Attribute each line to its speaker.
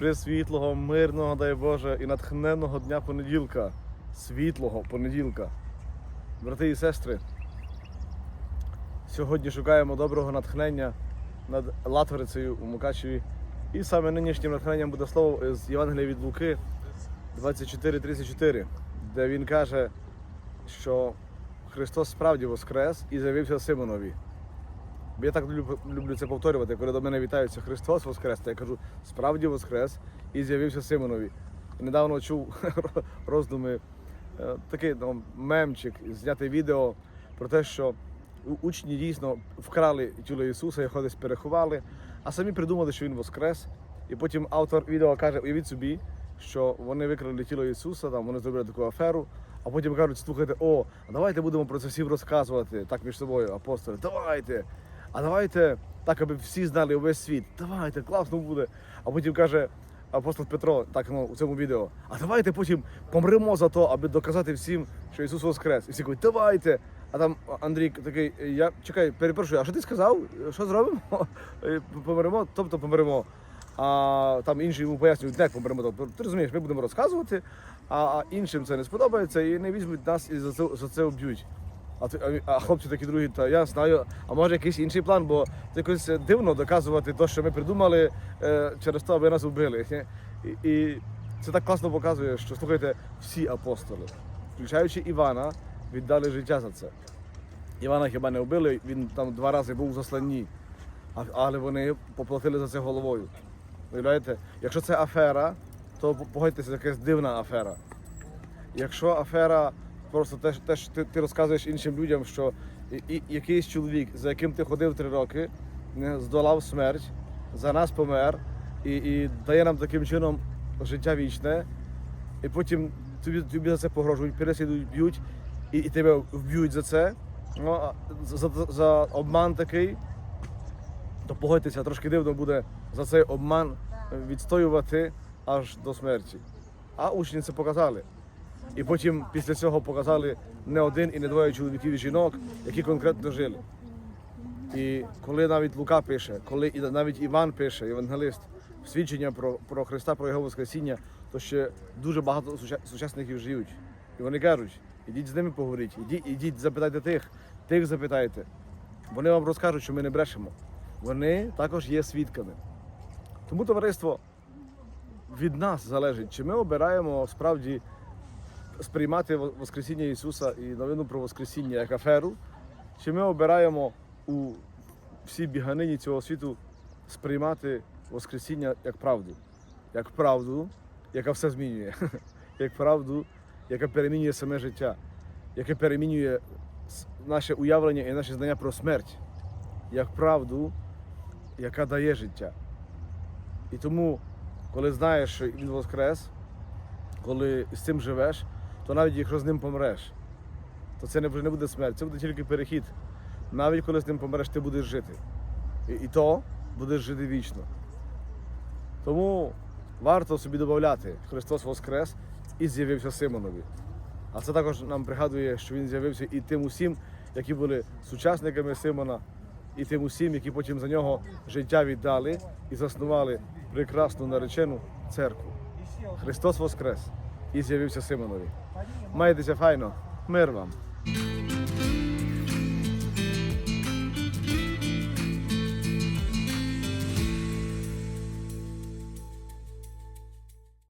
Speaker 1: Бажаю світлого, мирного, дай Боже, і натхненного дня понеділка. Світлого понеділка. Брати і сестри, сьогодні шукаємо доброго натхнення над Латварицею у Мукачеві. І саме нинішнім натхненням буде слово з Євангелія від Луки 24.34, де він каже, що Христос справді воскрес і з'явився Симонові. Бо я так люблю, це повторювати, коли до мене вітаються Христос Воскрес, то я кажу, справді Воскрес і з'явився Симонові. І недавно чув роздуми, е, такий ну, мемчик, зняте відео про те, що учні дійсно вкрали тіло Ісуса, його десь переховали, а самі придумали, що Він Воскрес. І потім автор відео каже, уявіть собі, що вони викрали тіло Ісуса, там вони зробили таку аферу, а потім кажуть, слухайте, о, давайте будемо про це всім розказувати так між собою, апостоли, давайте. А давайте так, аби всі знали увесь світ. Давайте, класно буде. А потім каже апостол Петро, так ну, у цьому відео. А давайте потім помремо за то, аби доказати всім, що Ісус Воскрес. І всі кажуть, давайте. А там Андрій такий, я чекай, перепрошую, а що ти сказав? Що зробимо? Е, Помремо, тобто помремо. А там інші йому пояснюють, як помремо. Тобто, ти розумієш, ми будемо розказувати, а, іншим це не сподобається і не візьмуть нас і за це, за це вб'ють. А, а, хлопці такі другі, та я знаю, а може якийсь інший план, бо це якось дивно доказувати те, що ми придумали е, через те, аби нас вбили. І, і це так класно показує, що слухайте, всі апостоли, включаючи Івана, віддали життя за це. Івана хіба не вбили, він там два рази був у засланні, але вони поплатили за це головою. Уявляєте? Якщо це афера, то погодьтеся, якась дивна афера. Якщо афера просто те, те що ти, ти розказуєш іншим людям, що і, і, якийсь чоловік, за яким ти ходив три роки, не, здолав смерть, за нас помер і, і дає нам таким чином життя вічне, і потім тобі, тобі за це погрожують, переслідують, б'ють, і, і тебе вб'ють за це, ну, за, за, за обман такий, то погодьтеся, трошки дивно буде за цей обман відстоювати аж до смерті. А учні це показали. І потім після цього показали не один і не двоє чоловіків і жінок, які конкретно жили. І коли навіть Лука пише, коли навіть Іван пише, євангелист, свідчення про, про Христа, про його Воскресіння, то ще дуже багато сучасників живуть. І вони кажуть, ідіть з ними поговоріть, ідіть, ідіть запитайте тих, тих запитайте. Вони вам розкажуть, що ми не брешемо. Вони також є свідками. Тому товариство від нас залежить, чи ми обираємо справді сприймати Воскресіння Ісуса і новину про Воскресіння як аферу, чи ми обираємо у всій біганині цього світу сприймати Воскресіння як правду, як правду, яка все змінює, як правду, яка перемінює саме життя, яке перемінює наше уявлення і наші знання про смерть, як правду, яка дає життя. І тому, коли знаєш, що Він Воскрес, коли з цим живеш, то навіть якщо з ним помреш, то це вже не буде смерть, це буде тільки перехід. Навіть коли з ним помреш, ти будеш жити. І, і то будеш жити вічно. Тому варто собі додати, Христос Воскрес і з'явився Симонові. А це також нам пригадує, що він з'явився і тим усім, які були сучасниками Симона, і тим усім, які потім за нього життя віддали і заснували прекрасну наречену церкву. Христос Воскрес изјавив се Семенови. Мајте се фајно, мервам.